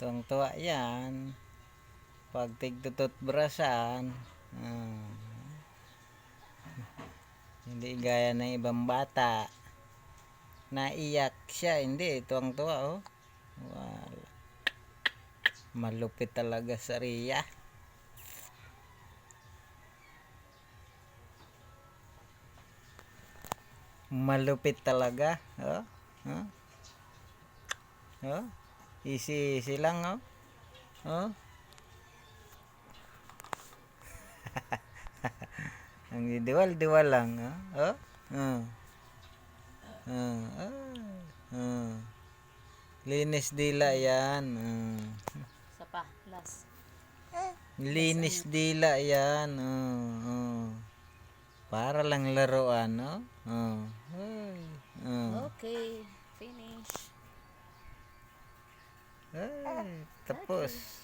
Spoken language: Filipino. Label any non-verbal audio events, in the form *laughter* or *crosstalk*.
Tuwang tuwa yan. Pag tigtututbrasan. Ah. Hindi gaya ng ibang bata. Naiyak siya. Hindi. Tuwang tuwa oh. Wala. Malupit talaga sa Ria. Malupit talaga. Oh. Oh. Oh. Easy, easy lang, oh. Oh. *laughs* Ang diwal-diwal lang, oh. Oh. Oh. Oh. Oh. Oh. Linis dila yan. Oh. Isa pa, last. Linis dila yan. Oh. Oh. Para lang laruan, no? Oh. Ay. Oh. Ay, tapos.